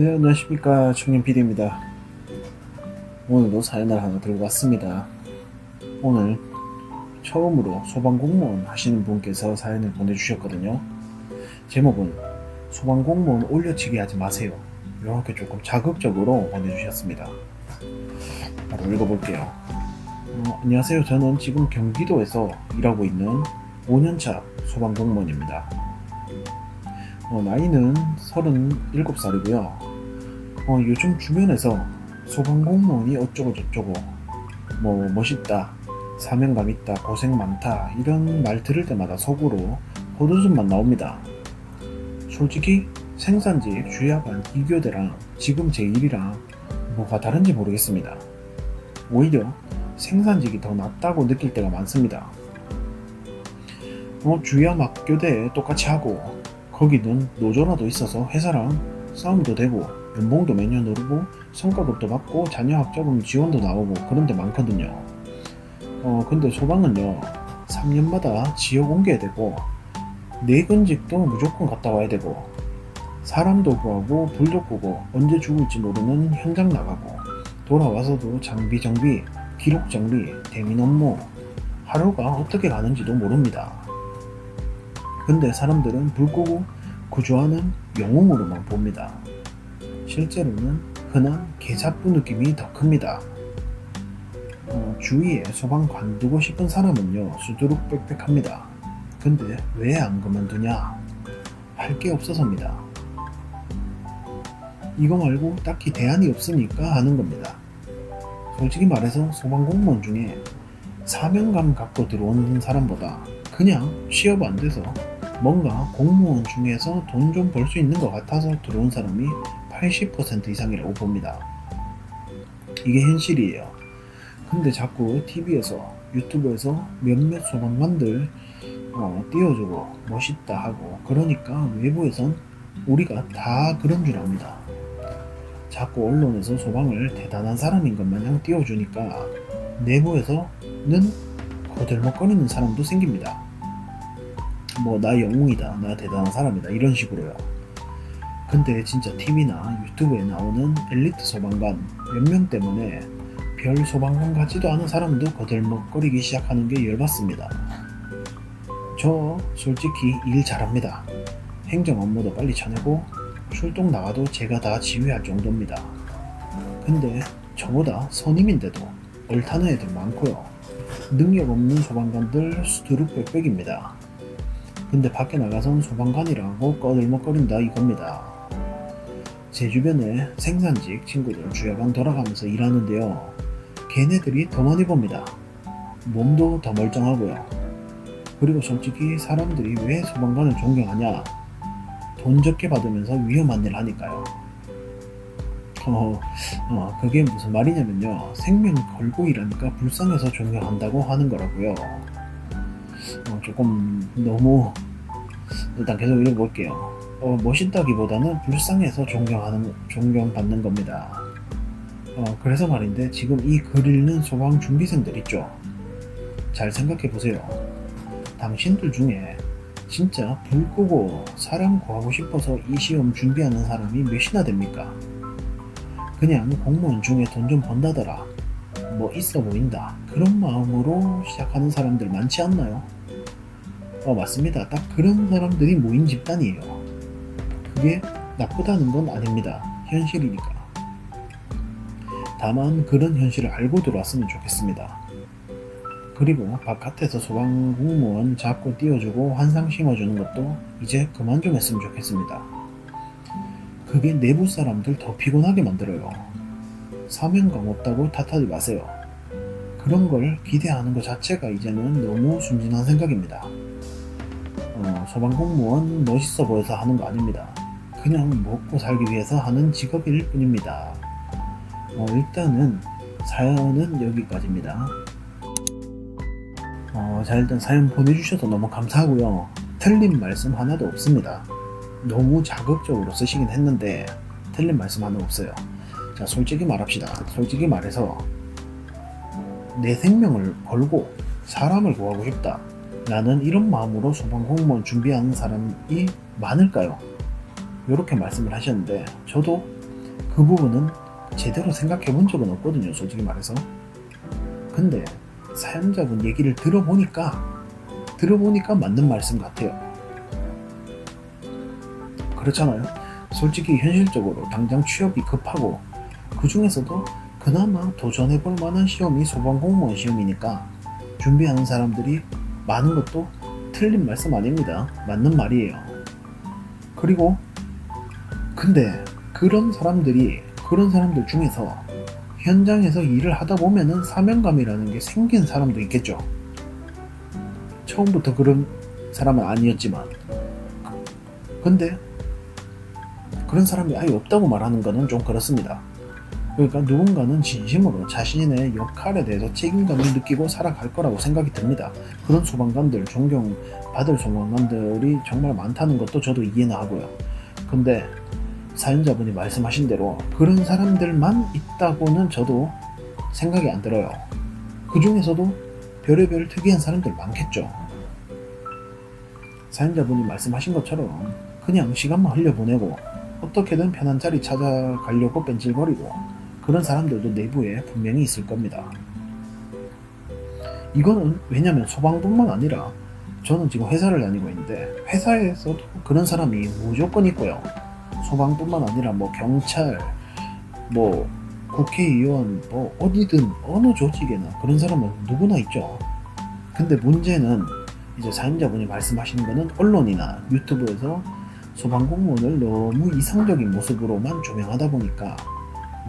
네, 안녕하십니까. 청년 PD입니다. 오늘도 사연을 하나 들고 왔습니다. 오늘 처음으로 소방공무원 하시는 분께서 사연을 보내주셨거든요. 제목은 소방공무원 올려치기 하지 마세요. 이렇게 조금 자극적으로 보내주셨습니다. 바로 읽어볼게요. 어, 안녕하세요. 저는 지금 경기도에서 일하고 있는 5년차 소방공무원입니다. 어, 나이는 37살이고요. 어, 요즘 주변에서 소방공무원이 어쩌고 저쩌고, 뭐, 멋있다, 사명감 있다, 고생 많다, 이런 말 들을 때마다 속으로 호도즘만 나옵니다. 솔직히 생산직 주야반 이교대랑 지금 제 일이랑 뭐가 다른지 모르겠습니다. 오히려 생산직이 더 낫다고 느낄 때가 많습니다. 어, 주야 막교대 똑같이 하고 거기는 노조라도 있어서 회사랑 싸움도 되고 연봉도 매년 오르고 성과급도 받고 자녀 학자금 지원도 나오고 그런 데 많거든요. 어 근데 소방은요 3년마다 지역 옮겨야 되고 내근직도 무조건 갔다 와야 되고 사람도 구하고 불도 끄고 언제 죽을지 모르는 현장 나가고 돌아와서도 장비 정비 기록 정리 대민 업무 하루가 어떻게 가는지도 모릅니다. 근데 사람들은 불 끄고 구조하는 영웅으로만 봅니다. 실제로는 흔한 개잡부 느낌이 더 큽니다. 어, 주위에 소방 관두고 싶은 사람은요 수두룩 빽빽합니다. 근데 왜 안 그만두냐? 할 게 없어서입니다. 이거 말고 딱히 대안이 없으니까 하는 겁니다. 솔직히 말해서 소방 공무원 중에 사명감 갖고 들어오는 사람보다 그냥 취업 안 돼서 뭔가 공무원 중에서 돈 좀 벌 수 있는 것 같아서 들어온 사람이 80% 이상이라고 봅니다. 이게 현실이에요. 근데 자꾸 TV에서 유튜브에서 몇몇 소방관들 어, 띄워주고 멋있다 하고 그러니까 외부에선 우리가 다 그런 줄 압니다. 자꾸 언론에서 소방을 대단한 사람인 것 마냥 띄워주니까 내부에서는 거들먹거리는 사람도 생깁니다. 뭐 나 영웅이다, 나 대단한 사람이다 이런 식으로요. 근데 진짜 TV나 유튜브에 나오는 엘리트 소방관 몇 명 때문에 별 소방관 같지도 않은 사람도 거들먹거리기 시작하는 게 열받습니다. 저 솔직히 일 잘합니다. 행정 업무도 빨리 쳐내고 출동 나가도 제가 다 지휘할 정도입니다. 근데 저보다 선임인데도 얼타는 애들 많고요. 능력 없는 소방관들 수두룩 빽빽입니다. 근데 밖에 나가선 소방관이라고 꺼들먹거린다 이겁니다. 제 주변에 생산직 친구들 주야간 돌아가면서 일하는데요. 걔네들이 더 많이 봅니다. 몸도 더 멀쩡하고요. 그리고 솔직히 사람들이 왜 소방관을 존경하냐? 돈 적게 받으면서 위험한 일 하니까요. 어, 어, 그게 무슨 말이냐면요. 생명 걸고 일하니까 불쌍해서 존경한다고 하는 거라고요. 어, 조금 너무 일단 계속 읽어볼게요. 어, 멋있다기보다는 불쌍해서 존경하는 존경받는 겁니다. 어, 그래서 말인데 지금 이 글 읽는 소방 준비생들 있죠. 잘 생각해 보세요. 당신들 중에 진짜 불 끄고 사람 구하고 싶어서 이 시험 준비하는 사람이 몇이나 됩니까? 그냥 공무원 중에 돈 좀 번다더라. 뭐 있어 보인다. 그런 마음으로 시작하는 사람들 많지 않나요? 어, 맞습니다. 딱 그런 사람들이 모인 집단이에요. 그게 나쁘다는 건 아닙니다. 현실이니까. 다만 그런 현실을 알고 들어왔으면 좋겠습니다. 그리고 바깥에서 소방 공무원 자꾸 띄워주고 환상 심어주는 것도 이제 그만 좀 했으면 좋겠습니다. 그게 내부 사람들 더 피곤하게 만들어요. 사명감 없다고 탓하지 마세요. 그런 걸 기대하는 것 자체가 이제는 너무 순진한 생각입니다. 어, 소방 공무원 멋있어 보여서 하는 거 아닙니다. 그냥 먹고 살기 위해서 하는 직업일 뿐입니다. 어, 일단은 사연은 여기까지입니다. 어, 자 일단 사연 보내주셔서 너무 감사하고요. 틀린 말씀 하나도 없습니다. 너무 자극적으로 쓰시긴 했는데 틀린 말씀 하나 없어요. 자 솔직히 말합시다. 솔직히 말해서 내 생명을 걸고 사람을 구하고 싶다. 나는 이런 마음으로 소방 공무원 준비하는 사람이 많을까요? 이렇게 말씀을 하셨는데 저도 그 부분은 제대로 생각해 본 적은 없거든요, 솔직히 말해서. 근데 사연자분 얘기를 들어보니까 들어보니까 맞는 말씀 같아요. 그렇잖아요. 솔직히 현실적으로 당장 취업이 급하고 그 중에서도 그나마 도전해 볼 만한 시험이 소방공무원 시험이니까 준비하는 사람들이 많은 것도 틀린 말씀 아닙니다. 맞는 말이에요. 그리고 근데 그런 사람들이 그런 사람들 중에서 현장에서 일을 하다 보면은 사명감이라는 게 생긴 사람도 있겠죠. 처음부터 그런 사람은 아니었지만 근데 그런 사람이 아예 없다고 말하는 거는 좀 그렇습니다. 그러니까 누군가는 진심으로 자신의 역할에 대해서 책임감을 느끼고 살아갈 거라고 생각이 듭니다. 그런 소방관들, 존경받을 소방관들이 정말 많다는 것도 저도 이해는 하고요. 근데 사연자분이 말씀하신 대로 그런 사람들만 있다고는 저도 생각이 안 들어요. 그 중에서도 별의별 특이한 사람들 많겠죠. 사연자분이 말씀하신 것처럼 그냥 시간만 흘려보내고 어떻게든 편한 자리 찾아가려고 뺀질거리고 그런 사람들도 내부에 분명히 있을 겁니다. 이거는 왜냐면 소방뿐만 아니라 저는 지금 회사를 다니고 있는데 회사에서도 그런 사람이 무조건 있고요. 소방뿐만 아니라 뭐 경찰, 뭐 국회의원, 뭐 어디든 어느 조직에나 그런 사람은 누구나 있죠. 근데 문제는 이제 사연자분이 말씀하시는 거는 언론이나 유튜브에서 소방공무원을 너무 이상적인 모습으로만 조명하다 보니까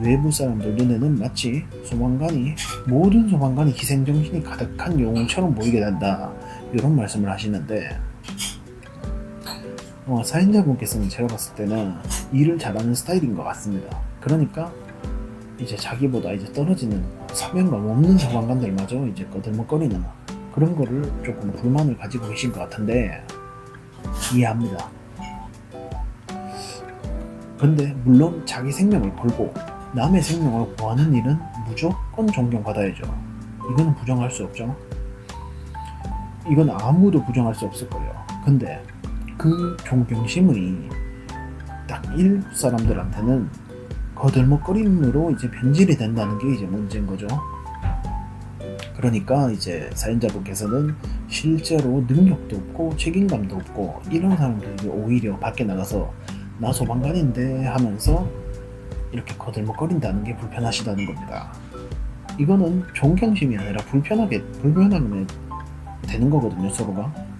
외부 사람들 눈에는 마치 소방관이 모든 소방관이 희생정신이 가득한 영웅처럼 보이게 된다 이런 말씀을 하시는데 어, 사연자분께서는 제가 봤을 때는 일을 잘하는 스타일인 것 같습니다. 그러니까 이제 자기보다 이제 떨어지는 사명감 없는 소방관들마저 이제 거들먹거리는 그런 거를 조금 불만을 가지고 계신 것 같은데 이해합니다. 근데 물론 자기 생명을 걸고 남의 생명을 구하는 일은 무조건 존경받아야죠. 이거는 부정할 수 없죠. 이건 아무도 부정할 수 없을 거예요. 근데 그 존경심이 딱 일부 사람들한테는 거들먹거림으로 이제 변질이 된다는 게 이제 문제인 거죠. 그러니까 이제 사연자분께서는 실제로 능력도 없고 책임감도 없고 이런 사람들이 오히려 밖에 나가서 나 소방관인데 하면서 이렇게 거들먹거린다는 게 불편하시다는 겁니다. 이거는 존경심이 아니라 불편하게 불편하게 되는 거거든요 서로가.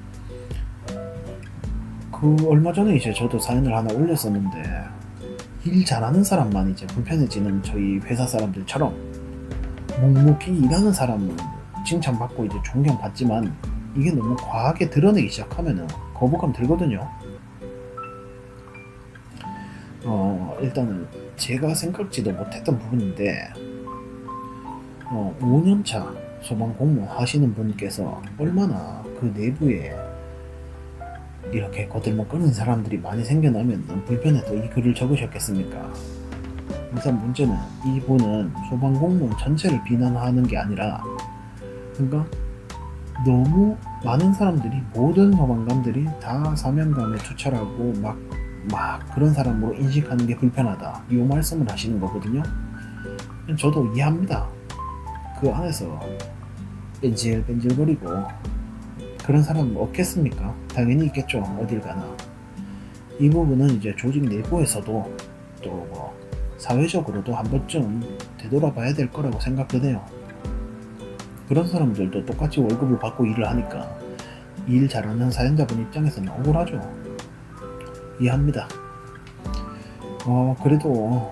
그 얼마 전에 이제 저도 사연을 하나 올렸었는데 일 잘하는 사람만 이제 불편해지는 저희 회사 사람들처럼 묵묵히 일하는 사람은 칭찬받고 이제 존경받지만 이게 너무 과하게 드러내기 시작하면은 거부감 들거든요. 어, 일단은 제가 생각지도 못했던 부분인데, 어, 5년차 소방 공무원 하시는 분께서 얼마나 그 내부에 이렇게 거들먹거리는 사람들이 많이 생겨나면 불편해도 이 글을 적으셨겠습니까? 우선 문제는 이분은 소방 공무원 전체를 비난하는 게 아니라, 그러니까 너무 많은 사람들이 모든 소방관들이 다 사명감에 투철하고 막 막 그런 사람으로 인식하는 게 불편하다. 이 말씀을 하시는 거거든요. 저도 이해합니다. 그 안에서 뺀질뺀질거리고 그런 사람 없겠습니까? 당연히 있겠죠. 어딜 가나. 이 부분은 이제 조직 내부에서도 또 뭐 사회적으로도 한 번쯤 되돌아봐야 될 거라고 생각되네요. 그런 사람들도 똑같이 월급을 받고 일을 하니까 일 잘하는 사연자분 입장에서는 억울하죠. 이해합니다. 어, 그래도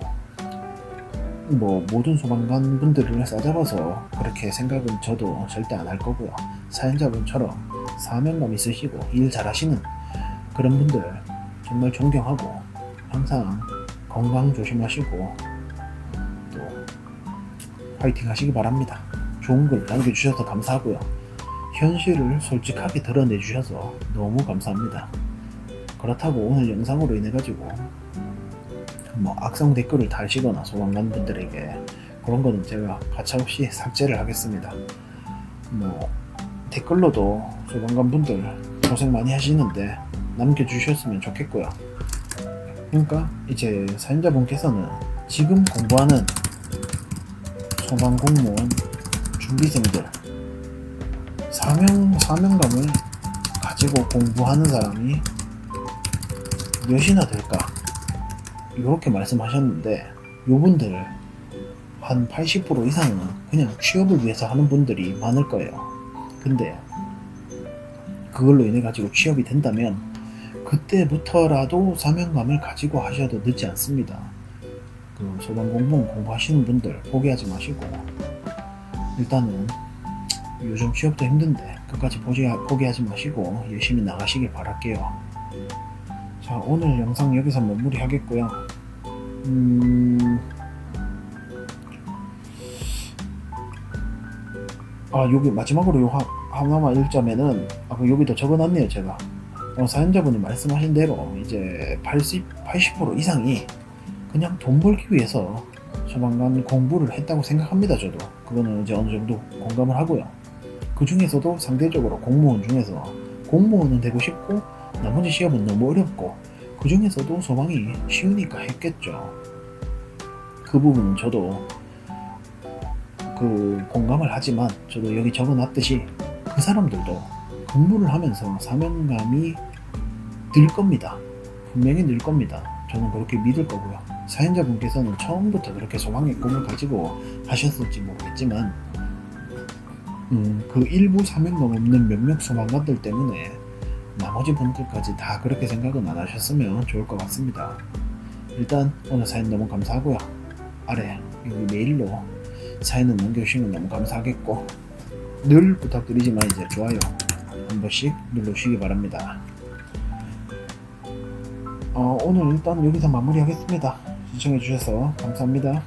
뭐 모든 소방관 분들을 싸잡아서 그렇게 생각은 저도 절대 안 할 거고요. 사연자분처럼 사명감 있으시고 일 잘하시는 그런 분들 정말 존경하고 항상 건강 조심하시고 또 파이팅 하시기 바랍니다. 좋은 글 남겨주셔서 감사하고요. 현실을 솔직하게 드러내주셔서 너무 감사합니다. 그렇다고 오늘 영상으로 인해 가지고 뭐 악성 댓글을 달시거나 소방관 분들에게 그런 거는 제가 가차없이 삭제를 하겠습니다. 뭐 댓글로도 소방관 분들 고생 많이 하시는데 남겨주셨으면 좋겠고요. 그러니까 이제 사연자분께서는 지금 공부하는 소방 공무원 준비생들 사명 사명감을 가지고 공부하는 사람이 몇이나 될까 이렇게 말씀하셨는데 요분들 한 80% 이상은 그냥 취업을 위해서 하는 분들이 많을 거예요. 근데 그걸로 인해 가지고 취업이 된다면 그때부터라도 사명감을 가지고 하셔도 늦지 않습니다. 그 소방 공무원 공부하시는 분들 포기하지 마시고 일단은 요즘 취업도 힘든데 끝까지 포기, 포기하지 마시고 열심히 나가시길 바랄게요. 자 오늘 영상 여기서 마무리하겠고요. 음... 아 여기 마지막으로 요 하, 하나만 읽자면은 아, 그 여기도 적어놨네요 제가. 어, 사연자분이 말씀하신 대로 이제 80, 80% 이상이 그냥 돈 벌기 위해서 소방관 공부를 했다고 생각합니다 저도. 그거는 이제 어느 정도 공감을 하고요. 그 중에서도 상대적으로 공무원 중에서 공무원은 되고 싶고 나머지 시험은 너무 어렵고 그 중에서도 소방이 쉬우니까 했겠죠. 그 부분은 저도 그 공감을 하지만 저도 여기 적어놨듯이 그 사람들도 근무를 하면서 사명감이 늘 겁니다. 분명히 늘 겁니다. 저는 그렇게 믿을 거고요. 사연자분께서는 처음부터 그렇게 소망의 꿈을 가지고 하셨을지 모르겠지만 음, 그 일부 사명감 없는 몇몇 소방관들 때문에 나머지 분들까지 다 그렇게 생각은 안 하셨으면 좋을 것 같습니다. 일단 오늘 사연 너무 감사하고요. 아래 여기 메일로 사연을 남겨주시면 너무 감사하겠고 늘 부탁드리지만 이제 좋아요 한 번씩 눌러주시기 바랍니다. 어, 오늘 일단 여기서 마무리하겠습니다. 시청해주셔서 감사합니다.